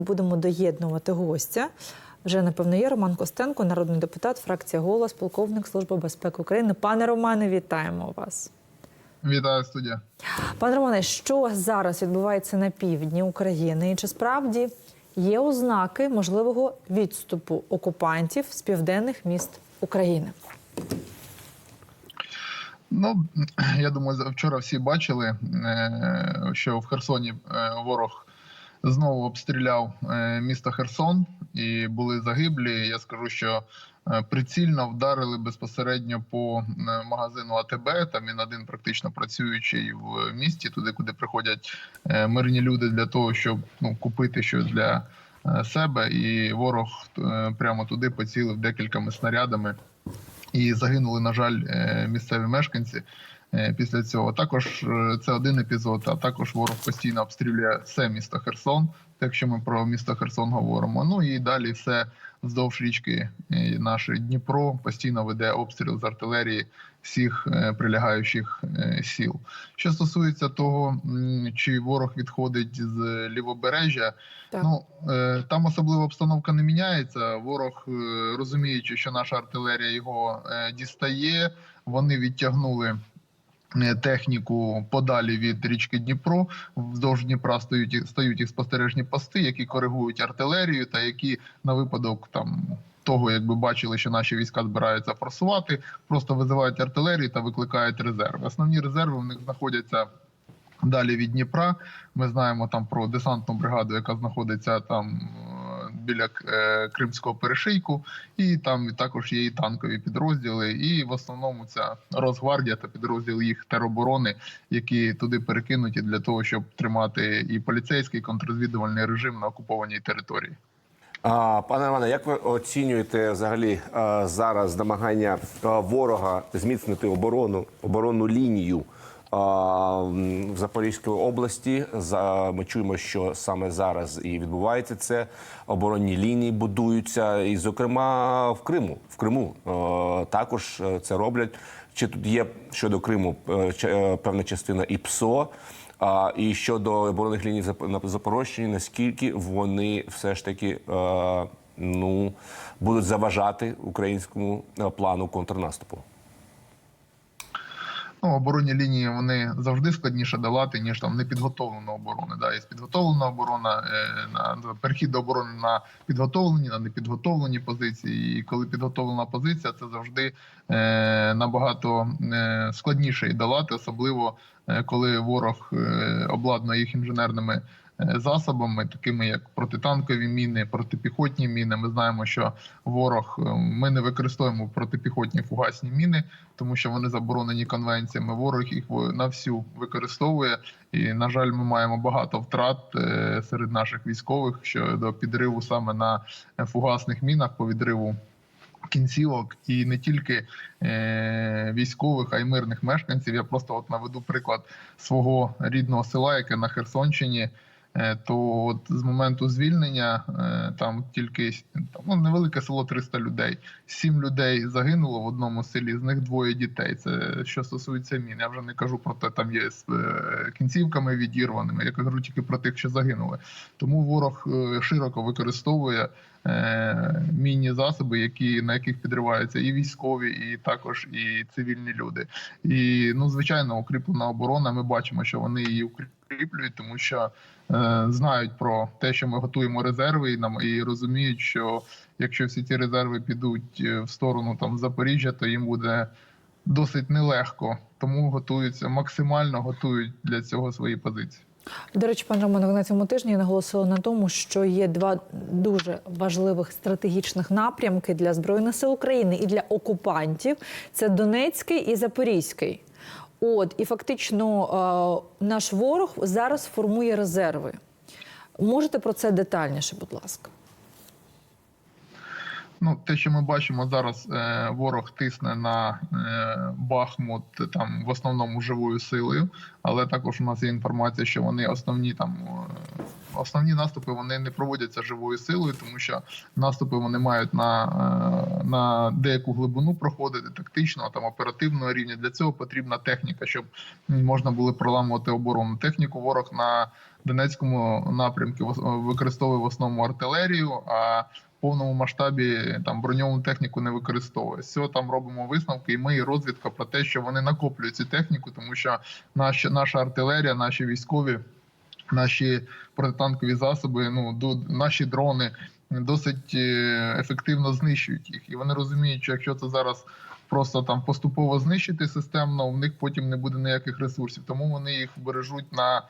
Будемо доєднувати гостя. Вже напевно є Роман Костенко, народний депутат, фракція голос, полковник Служби безпеки України. Пане Романе, вітаємо вас. Вітаю студія. Пане Романе, що зараз відбувається на півдні України? І чи справді є ознаки можливого відступу окупантів з південних міст України? Ну я думаю, вчора всі бачили, е, що в Херсоні е, ворог знову обстріляв е, місто Херсон і були загиблі. Я скажу, що е, прицільно вдарили безпосередньо по е, магазину АТБ. Там він один практично працюючий в місті, туди, куди приходять мирні люди для того, щоб ну купити щось для себе. І ворог прямо туди поцілив декількома снарядами. і загинули, на жаль, місцеві мешканці. Е, Після цього також е, це один епізод. А також ворог постійно обстрілює все місто Херсон. Якщо ми про місто Херсон говоримо. Ну і далі все вздовж річки е, нашої Дніпро постійно веде обстріл з артилерії всіх прилягаючих сіл. Що стосується того, чи ворог відходить з лівобережжя, Так. ну там особлива обстановка не міняється. Ворог, розуміючи, що наша артилерія його дістає, вони відтягнули. Е, Техніку подалі від річки Дніпро вздовж Дніпра стають стають їх спостережні пости, які коригують артилерію, та які на випадок там того, якби бачили, що наші війська збираються просувати, просто визивають артилерію та викликають резерви. Основні резерви в них знаходяться далі від Дніпра. Ми знаємо там про десантну бригаду, яка знаходиться там біля е, Кримського перешийку, і там також є і танкові підрозділи. І в основному ця Росгвардія та підрозділ їх тероборони, які туди перекинуті для того, щоб тримати і поліцейський і контррозвідувальний режим на окупованій території. А, Пане Іване, як ви оцінюєте взагалі е, зараз намагання е, ворога зміцнити оборону, оборонну лінію в Запорізькій області? Ми чуємо, що саме зараз і відбувається це. Оборонні лінії будуються, і, зокрема, в Криму. В Криму е, також е, це роблять. Чи тут є щодо Криму е, певна частина і ПСО? А, і щодо оборонних ліній на Запорожчині, наскільки вони все ж таки ну, будуть заважати українському плану контрнаступу? Ну, оборонні лінії вони завжди складніше долати, ніж там непідготовлена оборона. Да, є підготовлена оборона е, на перехід до оборони на підготовлені, на непідготовлені позиції. І коли підготовлена позиція, це завжди е, набагато е, складніше і долати, особливо е, коли ворог обладнує їх інженерними. Е, Засобами, такими як протитанкові міни, протипіхотні міни. Ми знаємо, що ворог е, ми не використовуємо протипіхотні фугасні міни, тому що вони заборонені конвенціями. Ворог їх на всю використовує, і на жаль, ми маємо багато втрат е, серед наших військових щодо підриву саме на фугасних мінах по відриву. Кінцівок і не тільки е, військових, а й мирних мешканців. Я просто от наведу приклад свого рідного села, яке на Херсонщині. Е, то от з моменту звільнення е, там тільки там, ну, невелике село 300 людей. Сім людей загинуло в одному селі, з них двоє дітей. Це що стосується мін. Я вже не кажу про те, там є з е, кінцівками відірваними. Я кажу тільки про тих, що загинули. Тому ворог е, широко використовує е, мінні засоби, які на яких підриваються і військові, і також і цивільні люди. І ну, звичайно, укріплена оборона. Ми бачимо, що вони її укріплюють, тому що знають про те, що ми готуємо резерви, і нам і розуміють, що якщо всі ці резерви підуть е, в сторону там Запоріжжя, то їм буде досить нелегко. Тому готуються максимально готують для цього свої позиції. До речі, пан Роман, ви на цьому тижні наголосили на тому, що є два дуже важливих стратегічних напрямки для збройних сил України і для окупантів: це Донецький і Запорізький. От і фактично е, наш ворог зараз формує резерви. Можете про це детальніше, будь ласка. Ну, те, що ми бачимо зараз, е, ворог тисне на е, Бахмут там в основному живою силою, але також у нас є інформація, що вони основні там е, основні наступи вони не проводяться живою силою, тому що наступи вони мають на, е, на деяку глибину проходити тактичного там оперативного рівня. Для цього потрібна техніка, щоб можна було проламувати оборону. Техніку ворог на Донецькому напрямку використовує в основному артилерію. а повному масштабі там броньовану техніку не використовує. З там робимо висновки, і ми і розвідка про те, що вони накоплюють цю техніку, тому що наша, наша артилерія, наші військові, наші протитанкові засоби, ну наші дрони досить е, ефективно знищують їх, і вони розуміють, що якщо це зараз. Просто там поступово знищити системно, у них потім не буде ніяких ресурсів, тому вони їх бережуть на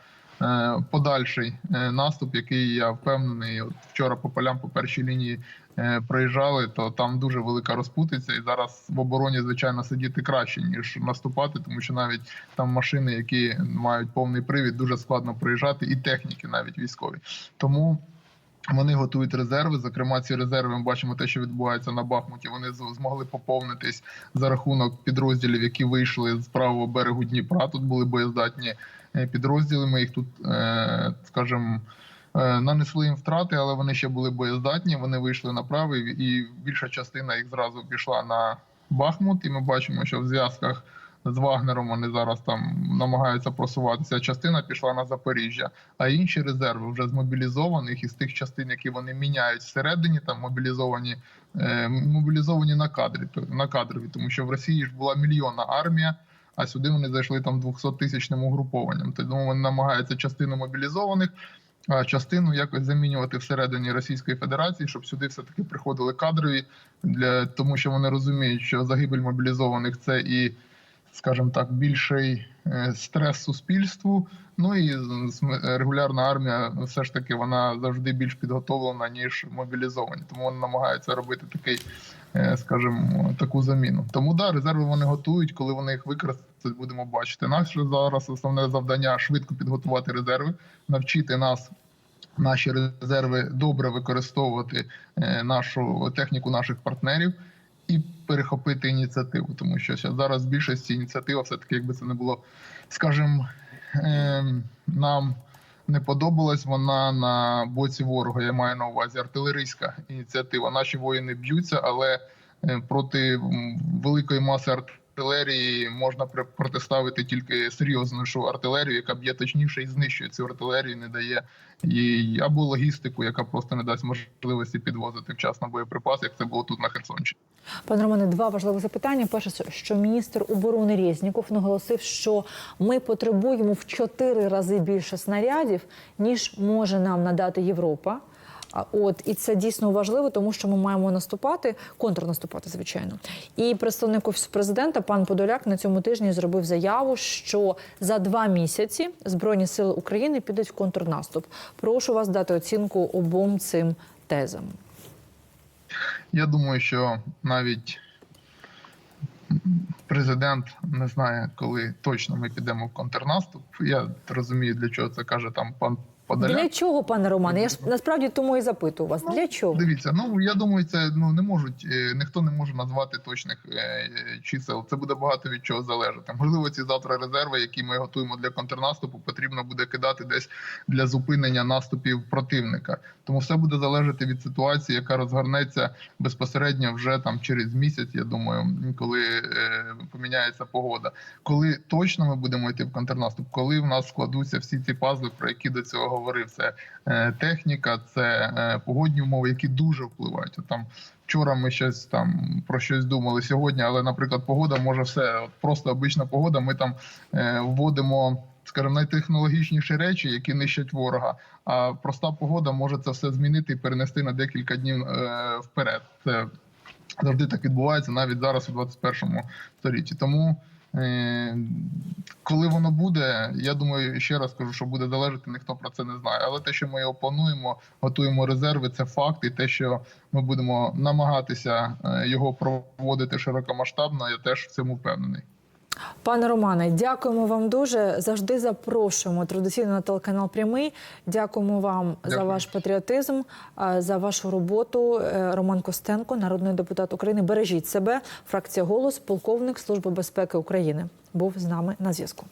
подальший е, наступ, який я впевнений. От вчора по полям по першій лінії е, проїжджали, то там дуже велика розпутиця, і зараз в обороні звичайно сидіти краще ніж наступати, тому що навіть там машини, які мають повний привід, дуже складно проїжджати, і техніки навіть військові. Тому. Вони готують резерви. Зокрема, ці резерви ми бачимо те, що відбувається на Бахмуті. Вони змогли поповнитись за рахунок підрозділів, які вийшли з правого берегу Дніпра. Тут були боєздатні е, підрозділи. Ми їх тут, е, скажімо, е, нанесли їм втрати, але вони ще були боєздатні. Вони вийшли на правий, і більша частина їх зразу пішла на Бахмут. І ми бачимо, що в зв'язках з Вагнером вони зараз там намагаються просуватися. Частина пішла на Запоріжжя, а інші резерви вже змобілізованих із тих частин, які вони міняють всередині, там мобілізовані, е, мобілізовані на кадрі, на кадрові, тому що в Росії ж була мільйонна армія. А сюди вони зайшли там 200-тисячним угрупованням. Тому вони намагаються частину мобілізованих, а частину якось замінювати всередині Російської Федерації, щоб сюди все таки приходили кадрові, для тому що вони розуміють, що загибель мобілізованих це і скажімо так, більший е, стрес суспільству. Ну і регулярна армія все ж таки вона завжди більш підготовлена ніж мобілізовані. Тому вони намагаються робити такий, е, скажімо, таку заміну. Тому да, резерви вони готують. Коли вони їх використають, будемо бачити. Наше зараз основне завдання швидко підготувати резерви, навчити нас. Наші резерви добре використовувати е, нашу техніку наших партнерів і перехопити ініціативу, тому що зараз більшості ініціатива, все таки, якби це не було, скажімо, ем, нам не подобалась вона на боці ворога. Я маю на увазі артилерійська ініціатива. Наші воїни б'ються, але е, проти великої маси артилерії можна протиставити тільки серйознішу артилерію, яка б'є точніше і знищує цю артилерію, не дає їй або логістику, яка просто не дасть можливості підвозити вчасно боєприпаси, як це було тут на Херсонщині. Пане Романе, два важливі запитання. Перше, що міністр оборони Резніков наголосив, що ми потребуємо в чотири рази більше снарядів, ніж може нам надати Європа. От і це дійсно важливо, тому що ми маємо наступати, контрнаступати, звичайно. І представник офісу президента пан Подоляк на цьому тижні зробив заяву, що за два місяці збройні сили України підуть в контрнаступ. Прошу вас дати оцінку обом цим тезам. Я думаю, що навіть президент не знає, коли точно ми підемо в контрнаступ. Я розумію, для чого це каже там пан Подоляк. Для чого, пане Романе? Я ж насправді тому і запитую вас. Для чого? Дивіться, ну я думаю, це ну не можуть, е, ніхто не може назвати точних е, чисел. Це буде багато від чого залежати. Можливо, ці завтра резерви, які ми готуємо для контрнаступу, потрібно буде кидати десь для зупинення наступів противника. Тому все буде залежати від ситуації, яка розгорнеться безпосередньо вже там через місяць. Я думаю, коли е, поміняється погода. Коли точно ми будемо йти в контрнаступ, коли в нас складуться всі ці пазли, про які до цього говорив, це техніка, це е, погодні умови, які дуже впливають. От там вчора ми щось там про щось думали сьогодні, але, наприклад, погода може все от просто обична погода. Ми там е, вводимо. Скажімо, найтехнологічніші речі, які нищать ворога. А проста погода може це все змінити і перенести на декілька днів е, вперед. Це завжди так відбувається, навіть зараз у 21 столітті. Тому коли воно буде, я думаю, ще раз кажу, що буде залежати, ніхто про це не знає. Але те, що ми його плануємо, готуємо резерви, це факт. І те, що ми будемо намагатися е, його проводити широкомасштабно, я теж в цьому впевнений. Пане Романе, дякуємо вам дуже. Завжди запрошуємо традиційно на телеканал Прямий. Дякуємо вам за ваш патріотизм, за вашу роботу. Е, Роман Костенко, народний депутат України. Бережіть себе. Фракція голос, полковник Служби безпеки України, був з нами на зв'язку.